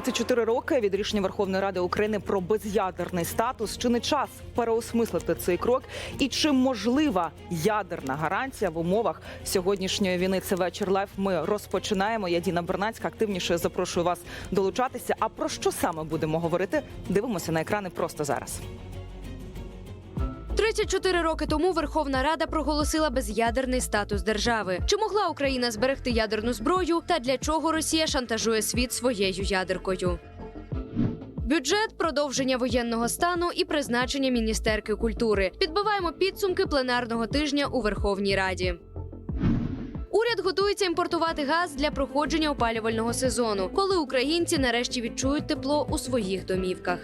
24 роки від рішення Верховної Ради України про без'ядерний статус. Чи не час переосмислити цей крок? І чи можлива ядерна гарантія в умовах сьогоднішньої війни? Це вечір лайф. Ми розпочинаємо. Я Діна Бернацька. Активніше запрошую вас долучатися. А про що саме будемо говорити? Дивимося на екрани просто зараз. 34 роки тому Верховна Рада проголосила без'ядерний статус держави. Чи могла Україна зберегти ядерну зброю та для чого Росія шантажує світ своєю ядеркою? Бюджет, продовження воєнного стану і призначення міністерки культури. Підбиваємо підсумки пленарного тижня у Верховній Раді. Уряд готується імпортувати газ для проходження опалювального сезону, коли українці нарешті відчують тепло у своїх домівках.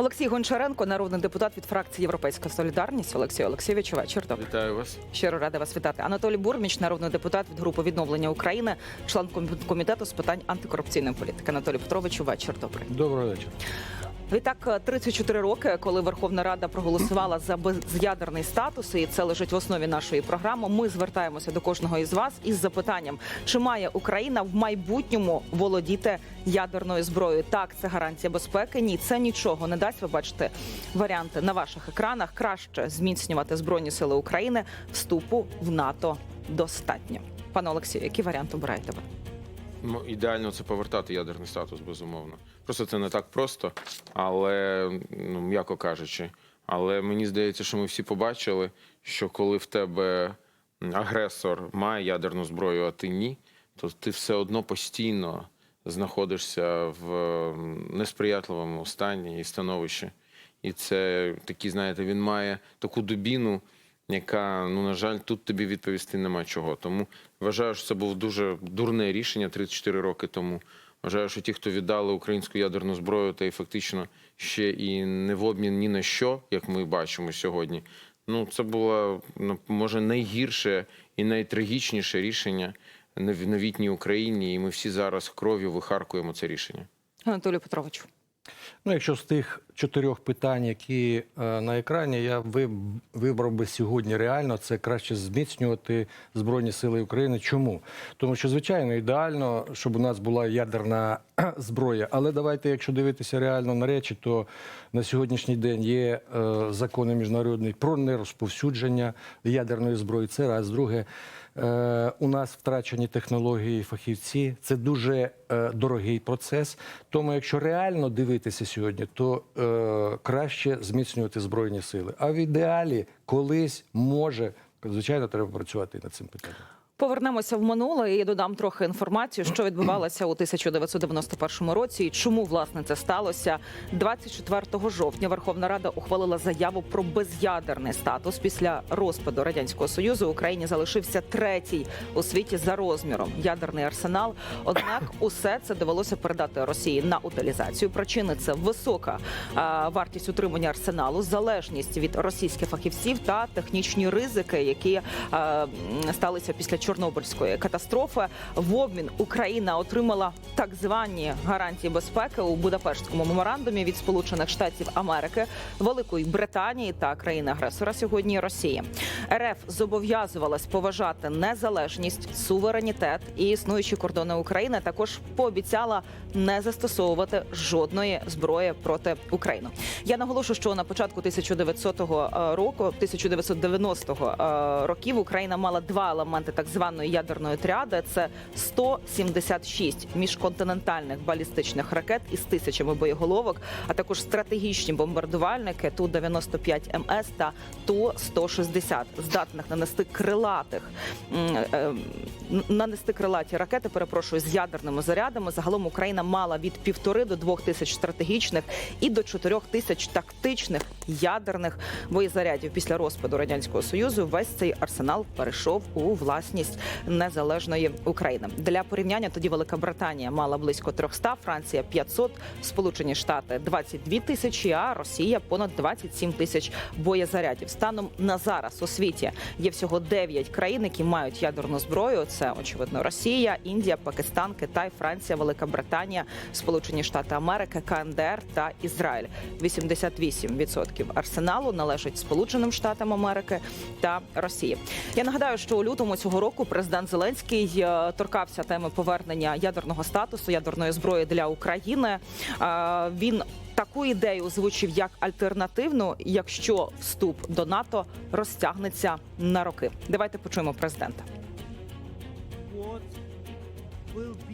Олексій Гончаренко, народний депутат від фракції Європейська Солідарність. Олексій Олексійович, вечір. добре. Вітаю вас. Щиро рада вас вітати. Анатолій Бурміч, народний депутат від групи відновлення України, член ком- комітету з питань антикорупційної політики. Анатолій Петровичу, вечір добрий. Доброго вечора. Відтак, 34 роки, коли Верховна Рада проголосувала за без'ядерний статус, і це лежить в основі нашої програми. Ми звертаємося до кожного із вас із запитанням, чи має Україна в майбутньому володіти ядерною зброєю? Так, це гарантія безпеки. Ні, це нічого не дасть. Ви бачите варіанти на ваших екранах. Краще зміцнювати збройні сили України. Вступу в НАТО достатньо. Пане Олексію, який варіант обираєте ви? Ну, ідеально це повертати ядерний статус, безумовно. Просто це не так просто, але ну, м'яко кажучи. Але мені здається, що ми всі побачили, що коли в тебе агресор має ядерну зброю, а ти ні, то ти все одно постійно знаходишся в несприятливому стані і становищі. І це такий, знаєте, він має таку дубіну, яка, ну, на жаль, тут тобі відповісти нема чого. Тому вважаю, що це було дуже дурне рішення 34 роки тому. Вважаю, що ті, хто віддали українську ядерну зброю, та й фактично ще і не в обмін ні на що, як ми бачимо сьогодні. Ну, це було ну, може найгірше і найтрагічніше рішення в новітній Україні, і ми всі зараз кров'ю вихаркуємо це рішення. Анатолію Петровичу. Ну, якщо з тих чотирьох питань, які е, на екрані, я вибрав би сьогодні реально, це краще зміцнювати Збройні Сили України. Чому? Тому що, звичайно, ідеально, щоб у нас була ядерна зброя. Але давайте, якщо дивитися реально на речі, то на сьогоднішній день є е, закони міжнародні про нерозповсюдження ядерної зброї. Це раз. Друге, у нас втрачені технології, фахівці. Це дуже е, дорогий процес. Тому, якщо реально дивитися сьогодні, то е, краще зміцнювати збройні сили. А в ідеалі колись може, звичайно, треба працювати над цим питанням. Повернемося в минуле і додам трохи інформацію, що відбувалося у 1991 році і чому власне це сталося. 24 жовтня Верховна Рада ухвалила заяву про без'ядерний статус. Після розпаду радянського союзу Україні залишився третій у світі за розміром ядерний арсенал. Однак, усе це довелося передати Росії на утилізацію. Причини це висока вартість утримання арсеналу, залежність від російських фахівців та технічні ризики, які сталися після Чорнобильської катастрофи. В обмін Україна отримала так звані гарантії безпеки у Будапештському меморандумі від Сполучених Штатів Америки, Великої Британії та країни-агресора сьогодні Росії. РФ зобов'язувалась поважати незалежність, суверенітет і існуючі кордони України. Також пообіцяла не застосовувати жодної зброї проти України. Я наголошу, що на початку 1900 року, 1990 е, років, Україна мала два елементи так званої ядерної тріади: це 176 міжконтинентальних балістичних ракет із тисячами боєголовок, а також стратегічні бомбардувальники ту 95 МС та ту 160 здатних нанести крилатих е, м, нанести крилаті ракети. Перепрошую з ядерними зарядами. Загалом Україна мала від півтори до двох тисяч стратегічних і до чотирьох тисяч тактичних ядерних боєзарядів. Після розпаду радянського союзу весь цей арсенал перейшов у власність незалежної України. Для порівняння тоді Велика Британія мала близько 300, Франція 500, Сполучені Штати 22 тисячі, а Росія понад 27 тисяч боєзарядів. Станом на зараз у світі є всього 9 країн, які мають ядерну зброю. Це очевидно Росія, Індія, Пакистан, Китай, Франція, Велика Британія, Сполучені Штати Америки, КНДР та Ізраїль. 88% арсеналу належить Сполученим Штатам Америки та Росії. Я нагадаю, що у лютому цього року. Року президент Зеленський е, торкався теми повернення ядерного статусу ядерної зброї для України. Е, Він таку ідею озвучив як альтернативну, якщо вступ до НАТО розтягнеться на роки. Давайте почуємо президента.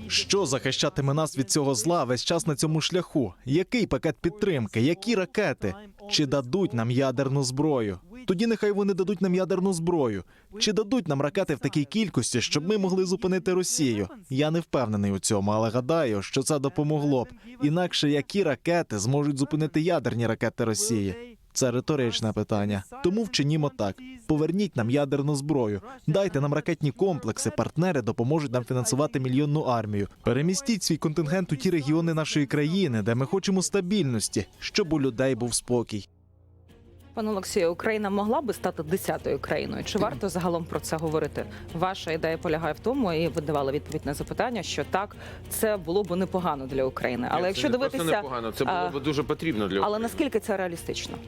Що захищатиме нас від цього зла весь час на цьому шляху? Який пакет підтримки? Які ракети? Чи дадуть нам ядерну зброю? Тоді нехай вони дадуть нам ядерну зброю. Чи дадуть нам ракети в такій кількості, щоб ми могли зупинити Росію? Я не впевнений у цьому, але гадаю, що це допомогло б. Інакше які ракети зможуть зупинити ядерні ракети Росії? Це риторичне питання. Тому вчинімо так: поверніть нам ядерну зброю, дайте нам ракетні комплекси. Партнери допоможуть нам фінансувати мільйонну армію. Перемістіть свій контингент у ті регіони нашої країни, де ми хочемо стабільності, щоб у людей був спокій. Пане Олексію, Україна могла би стати десятою країною. Чи варто загалом про це говорити? Ваша ідея полягає в тому, і ви давали відповідь на запитання, що так це було б непогано для України. Але Ні, якщо це не просто дивитися, непогано, це було б дуже потрібно для але наскільки це реалістично?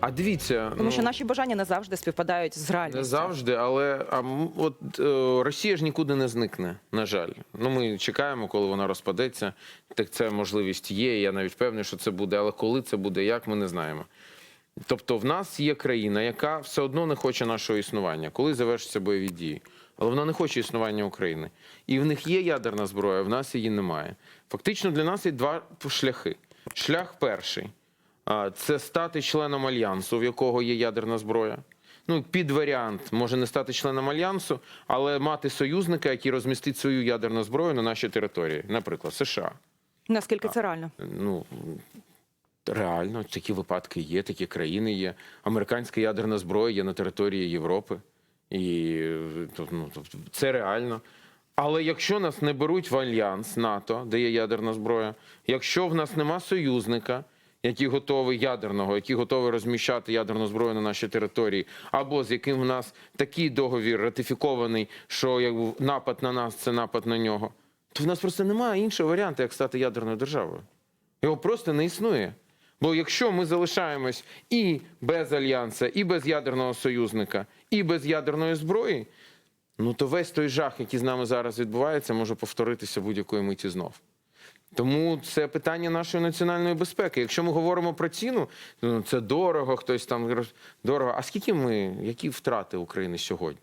А дивіться, Тому ну, що наші бажання не завжди співпадають з реальністю. Не завжди, але а, м, от е, Росія ж нікуди не зникне. На жаль, ну ми чекаємо, коли вона розпадеться. Так це можливість є. Я навіть впевнений, що це буде. Але коли це буде, як ми не знаємо. Тобто, в нас є країна, яка все одно не хоче нашого існування, коли завершаться бойові дії. Але вона не хоче існування України. І в них є ядерна зброя, в нас її немає. Фактично для нас є два шляхи. Шлях перший це стати членом альянсу, в якого є ядерна зброя. Ну, під варіант може не стати членом альянсу, але мати союзника, який розмістить свою ядерну зброю на нашій території, наприклад, США. Наскільки це реально? Ну реально, такі випадки є, такі країни є. Американська ядерна зброя є на території Європи, і ну, це реально. Але якщо нас не беруть в альянс НАТО, де є ядерна зброя, якщо в нас нема союзника, який готовий ядерного, який готовий розміщати ядерну зброю на нашій території, або з яким в нас такий договір ратифікований, що як напад на нас це напад на нього, то в нас просто немає іншого варіанту, як стати ядерною державою. Його просто не існує. Бо якщо ми залишаємось і без альянса, і без ядерного союзника, і без ядерної зброї, ну то весь той жах, який з нами зараз відбувається, може повторитися будь-якої миті знов. Тому це питання нашої національної безпеки. Якщо ми говоримо про ціну, ну це дорого, хтось там дорого. А скільки ми, які втрати України сьогодні?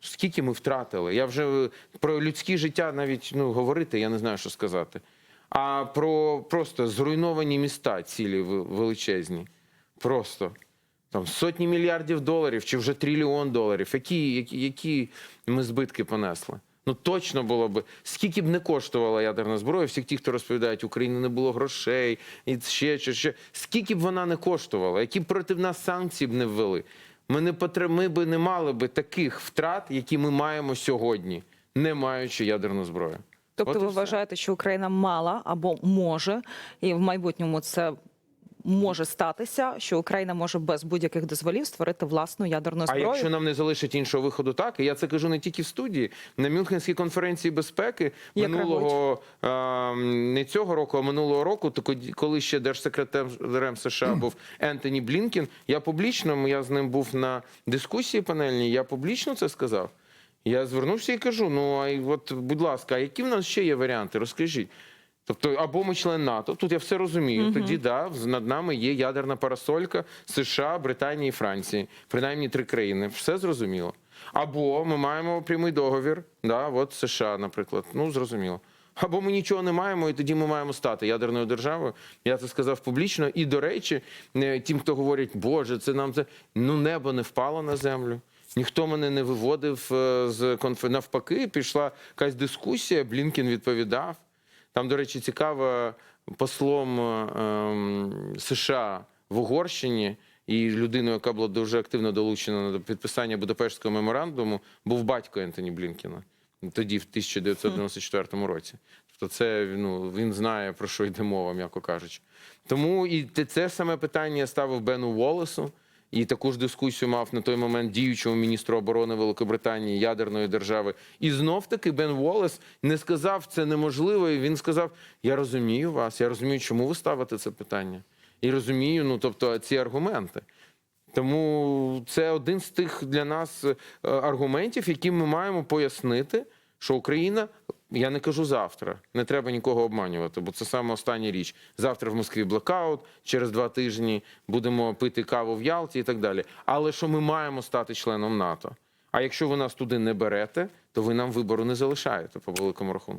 Скільки ми втратили? Я вже е, про людське життя навіть ну, говорити, я не знаю, що сказати. А про просто зруйновані міста цілі величезні. Просто там сотні мільярдів доларів чи вже трильйон доларів. Які, які, які ми збитки понесли? Ну точно було б, скільки б не коштувала ядерна зброя, всіх ті, хто розповідають, України не було грошей, і ще чи ще. Скільки б вона не коштувала, які б проти нас санкції б не ввели. Ми не потреб... ми б не мали би таких втрат, які ми маємо сьогодні, не маючи ядерну зброю. Тобто, От ви вважаєте, що Україна мала або може, і в майбутньому це може статися, що Україна може без будь-яких дозволів створити власну ядерну А якщо нам не залишить іншого виходу, так і я це кажу не тільки в студії. На Мюнхенській конференції безпеки Як минулого а, не цього року, а минулого року, коли ще держсекретарем США був Ентоні Блінкін, я публічно я з ним був на дискусії панельній. Я публічно це сказав. Я звернувся і кажу: ну а от, будь ласка, а які в нас ще є варіанти? Розкажіть. Тобто, або ми член НАТО, тут я все розумію. Тоді да, над нами є ядерна парасолька США, Британії і Франції, принаймні три країни. Все зрозуміло. Або ми маємо прямий договір, да, от США, наприклад. Ну зрозуміло. Або ми нічого не маємо, і тоді ми маємо стати ядерною державою. Я це сказав публічно. І до речі, е, тим, хто говорять, Боже, це нам це ну небо не впало на землю. Ніхто мене не виводив е, з конф... навпаки. Пішла якась дискусія. Блінкін відповідав. Там, до речі, цікаво, послом е, ем, США в Угорщині і людиною, яка була дуже активно долучена до підписання Будапештського меморандуму, був батько Ентоні Блінкіна. Тоді, в 1994 році. Тобто, це ну він знає про що йде мова, м'яко кажучи. Тому і це саме питання ставив Бену Волесу. І таку ж дискусію мав на той момент діючому міністру оборони Великобританії ядерної держави. І знов таки Бен Волес не сказав це неможливо. І він сказав: Я розумію вас, я розумію, чому ви ставите це питання. І розумію, ну тобто ці аргументи. Тому це один з тих для нас е, аргументів, які ми маємо пояснити, що Україна. Я не кажу завтра, не треба нікого обманювати, бо це саме остання річ. Завтра в Москві блокаут, через два тижні будемо пити каву в Ялті і так далі. Але що ми маємо стати членом НАТО? А якщо ви нас туди не берете, то ви нам вибору не залишаєте по великому рахунку.